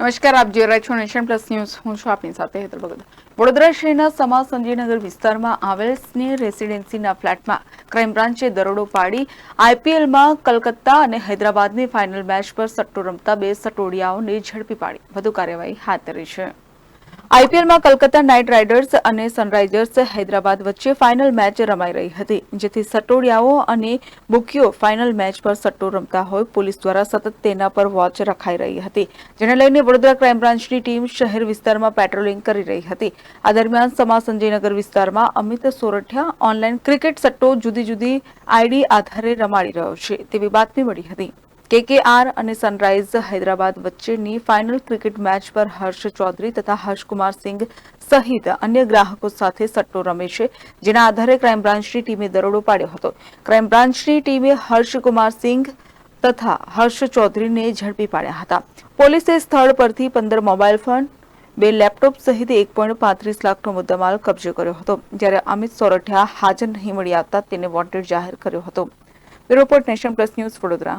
નમસ્કાર, આપ જોઈ રહ્યા છો નેશન પ્લસ ન્યૂઝ. હું છું આપની સાથે હેતર વડોદરા શહેરના સમા સંજયનગર વિસ્તારમાં આવેલ સ્નેહ રેસિડેન્સીના ફ્લેટમાં ક્રાઇમ બ્રાન્ચે દરોડો પાડી આઈપીએલમાં કલકત્તા અને હૈદરાબાદની ફાઇનલ મેચ પર સટ્ટો રમતા બે સટોડિયાઓને ઝડપી પાડી. વધુ કાર્યવાહી હાથ ધરી છે. આઈપીએલમાં કલકત્તા નાઇટ રાઇડર્સ અને સનરાઇઝર્સ હૈદરાબાદ વચ્ચે ફાઇનલ મેચ રમાઈ રહી હતી, જેથી સટોડિયાઓ અને બુકીઓ ફાઇનલ મેચ પર સટ્ટો રમતા હોય પોલીસ દ્વારા સતત તેના પર વોચ રખાઈ રહી હતી, જેને લઈને વડોદરા ક્રાઇમ બ્રાન્ચની ટીમ શહેર વિસ્તારમાં પેટ્રોલિંગ કરી રહી હતી. આ દરમિયાન સમા સંજયનગર વિસ્તારમાં અમિત સોરઠિયા ઓનલાઈન ક્રિકેટ સટ્ટો જુદી જુદી આઈડી આધારે રમાડી રહ્યો છે, તેવી બાતમી મળી હતી. કેકેઆર અને સનરાઇઝ હૈદરાબાદ વચ્ચેની ફાઇનલ ક્રિકેટ મેચ પર હર્ષ ચૌધરી તથા હર્ષકુમાર સિંઘ સહિત અન્ય ગ્રાહકો સાથે સટ્ટો રમે છે, જેના આધારે ક્રાઇમ બ્રાન્ચની ટીમે દરોડો પાડ્યો હતો. ક્રાઇમ બ્રાન્ચની ટીમે હર્ષકુમાર સિંઘ તથા હર્ષ ચૌધરીને ઝડપી પાડ્યા હતા. પોલીસે સ્થળ પરથી પંદર મોબાઈલ ફોન, બે લેપટોપ સહિત એક પોઈન્ટ પાંત્રીસ લાખનો મુદ્દામાલ કબજે કર્યો હતો, જ્યારે અમિત સોરઠિયા હાજર નહીં મળી આવતા તેને વોન્ટેડ જાહેર કર્યો હતો. Report Nation Plus News Vadodara.